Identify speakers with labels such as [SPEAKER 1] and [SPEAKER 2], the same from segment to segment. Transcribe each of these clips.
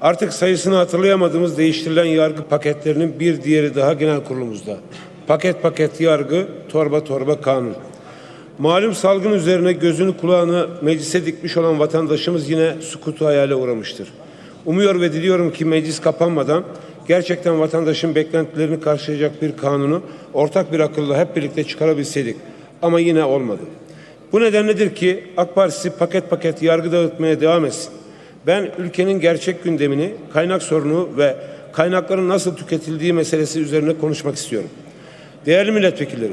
[SPEAKER 1] Artık sayısını hatırlayamadığımız değiştirilen yargı paketlerinin bir diğeri daha genel kurulumuzda. Paket paket yargı, torba torba kanun. Malum salgın üzerine gözünü kulağını meclise dikmiş olan vatandaşımız yine sukutu hayale uğramıştır. Umuyor ve diliyorum ki meclis kapanmadan gerçekten vatandaşın beklentilerini karşılayacak bir kanunu ortak bir akılla hep birlikte çıkarabilseydik. Ama yine olmadı. Bu nedenledir ki AK Partisi paket paket yargı dağıtmaya devam etsin. Ben ülkenin gerçek gündemini, kaynak sorunu ve kaynakların nasıl tüketildiği meselesi üzerine konuşmak istiyorum. Değerli milletvekilleri,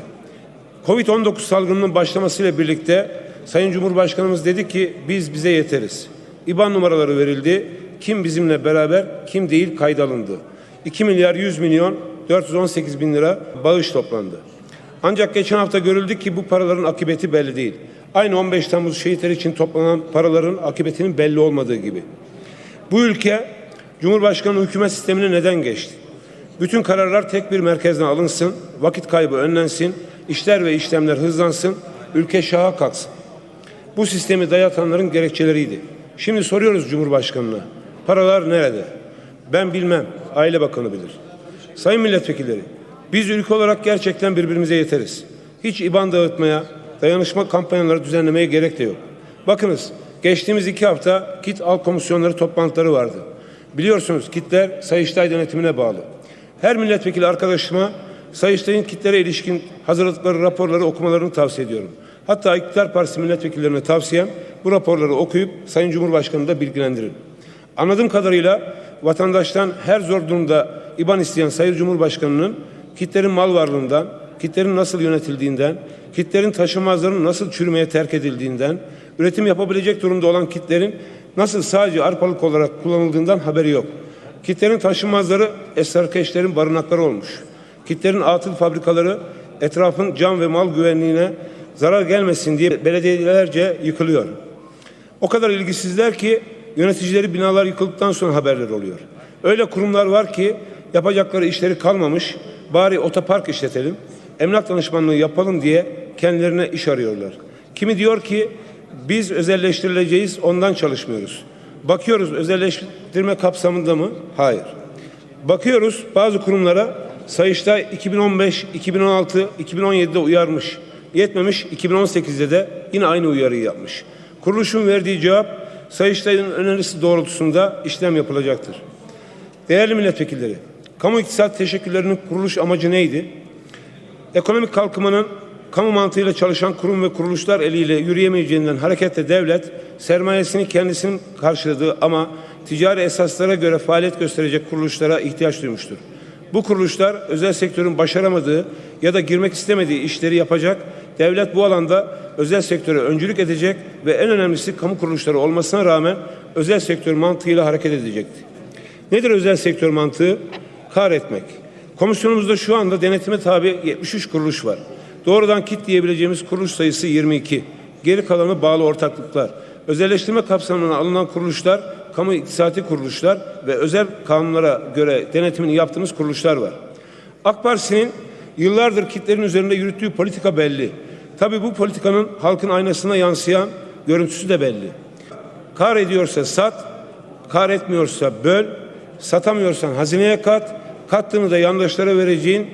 [SPEAKER 1] Covid-19 salgınının başlamasıyla birlikte Sayın Cumhurbaşkanımız dedi ki biz bize yeteriz. İBAN numaraları verildi. Kim bizimle beraber, kim değil kayda alındı. 2 milyar 100 milyon 418 bin lira bağış toplandı. Ancak geçen hafta görüldü ki bu paraların akıbeti belli değil. Aynı 15 Temmuz şehitler için toplanan paraların akıbetinin belli olmadığı gibi. Bu ülke Cumhurbaşkanı hükümet sistemine neden geçti? Bütün kararlar tek bir merkezden alınsın, vakit kaybı önlensin, işler ve işlemler hızlansın, ülke şaha kalksın. Bu sistemi dayatanların gerekçeleriydi. Şimdi soruyoruz Cumhurbaşkanı'na. Paralar nerede? Ben bilmem. Aile Bakanı bilir. Sayın milletvekilleri, biz ülke olarak gerçekten birbirimize yeteriz. Hiç IBAN dağıtmaya, dayanışma kampanyaları düzenlemeye gerek de yok. Bakınız, geçtiğimiz iki hafta kit al komisyonları toplantıları vardı. Biliyorsunuz kitler Sayıştay denetimine bağlı. Her milletvekili arkadaşıma Sayıştay'ın kitlere ilişkin hazırladıkları raporları okumalarını tavsiye ediyorum. Hatta İktidar Partisi milletvekillerine tavsiyem bu raporları okuyup Sayın Cumhurbaşkanı'nı da bilgilendirin. Anladığım kadarıyla vatandaştan her zor durumda İBAN isteyen Sayın Cumhurbaşkanı'nın kitlerin mal varlığından, kitlerin nasıl yönetildiğinden, kitlerin taşınmazların nasıl çürümeye terk edildiğinden, üretim yapabilecek durumda olan kitlerin nasıl sadece arpalık olarak kullanıldığından haberi yok. Kitlerin taşınmazları esrarkeşlerin barınakları olmuş. Kitlerin atıl fabrikaları etrafın can ve mal güvenliğine zarar gelmesin diye belediyelerce yıkılıyor. O kadar ilgisizler ki yöneticileri binalar yıkıldıktan sonra haberler oluyor. Öyle kurumlar var ki yapacakları işleri kalmamış, bari otopark işletelim, emlak danışmanlığı yapalım diye kendilerine iş arıyorlar. Kimi diyor ki biz özelleştirileceğiz ondan çalışmıyoruz. Bakıyoruz özelleştirme kapsamında mı? Hayır. Bakıyoruz bazı kurumlara Sayıştay 2015, 2016, 2017'de uyarmış. Yetmemiş 2018'de de yine aynı uyarıyı yapmış. Kuruluşun verdiği cevap Sayıştay'ın önerisi doğrultusunda işlem yapılacaktır. Değerli milletvekilleri, kamu iktisat teşekkürlerinin kuruluş amacı neydi? Ekonomik kalkınmanın kamu mantığıyla çalışan kurum ve kuruluşlar eliyle yürüyemeyeceğinden hareketle devlet sermayesini kendisinin karşıladığı ama ticari esaslara göre faaliyet gösterecek kuruluşlara ihtiyaç duymuştur. Bu kuruluşlar özel sektörün başaramadığı ya da girmek istemediği işleri yapacak, devlet bu alanda özel sektöre öncülük edecek ve en önemlisi kamu kuruluşları olmasına rağmen özel sektör mantığıyla hareket edecekti. Nedir özel sektör mantığı? Kar etmek. Komisyonumuzda şu anda denetime tabi 73 kuruluş var. Doğrudan kit diyebileceğimiz kuruluş sayısı 22. Geri kalanı bağlı ortaklıklar. Özelleştirme kapsamına alınan kuruluşlar, kamu iktisadi kuruluşlar ve özel kanunlara göre denetimini yaptığımız kuruluşlar var. AK Partisi'nin yıllardır kitlerin üzerinde yürüttüğü politika belli. Tabii bu politikanın halkın aynasına yansıyan görüntüsü de belli. Kar ediyorsa sat, kar etmiyorsa böl, satamıyorsan hazineye kat, kattığını da yandaşlara vereceğin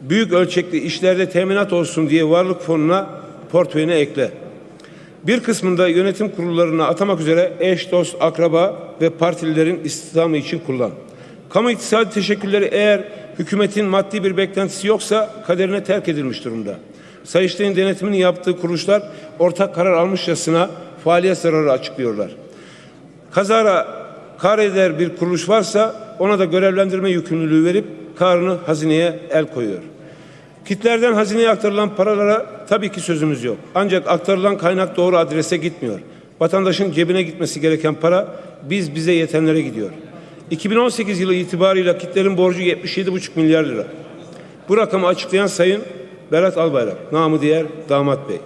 [SPEAKER 1] büyük ölçekli işlerde teminat olsun diye varlık fonuna portföyüne ekle. Bir kısmında yönetim kurullarına atamak üzere eş, dost, akraba ve partililerin istihdamı için kullan. Kamu iktisadi teşekkürleri eğer hükümetin maddi bir beklentisi yoksa kaderine terk edilmiş durumda. Sayıştay'ın denetimini yaptığı kuruluşlar ortak karar almışçasına faaliyet zararı açıklıyorlar. Kazara kar eder bir kuruluş varsa ona da görevlendirme yükümlülüğü verip karını hazineye el koyuyor. Kitlerden hazineye aktarılan paralara tabii ki sözümüz yok. Ancak aktarılan kaynak doğru adrese gitmiyor. Vatandaşın cebine gitmesi gereken para biz bize yetenlere gidiyor. 2018 yılı itibarıyla kitlerin borcu 77,5 milyar lira. Bu rakamı açıklayan Sayın Berat Albayrak, namı diğer Damat Bey.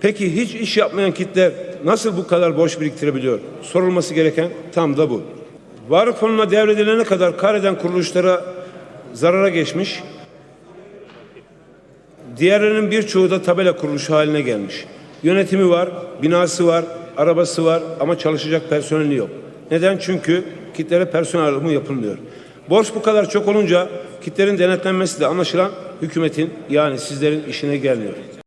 [SPEAKER 1] Peki hiç iş yapmayan kitler nasıl bu kadar borç biriktirebiliyor? Sorulması gereken tam da bu. Varlık fonuna devredilene kadar kar eden kuruluşlara zarara geçmiş, diğerlerinin birçoğu da tabela kuruluşu haline gelmiş. Yönetimi var, binası var, arabası var ama çalışacak personeli yok. Neden? Çünkü kitlere personel alımı yapılmıyor. Borç bu kadar çok olunca kitlerin denetlenmesi de anlaşılan hükümetin yani sizlerin işine gelmiyor.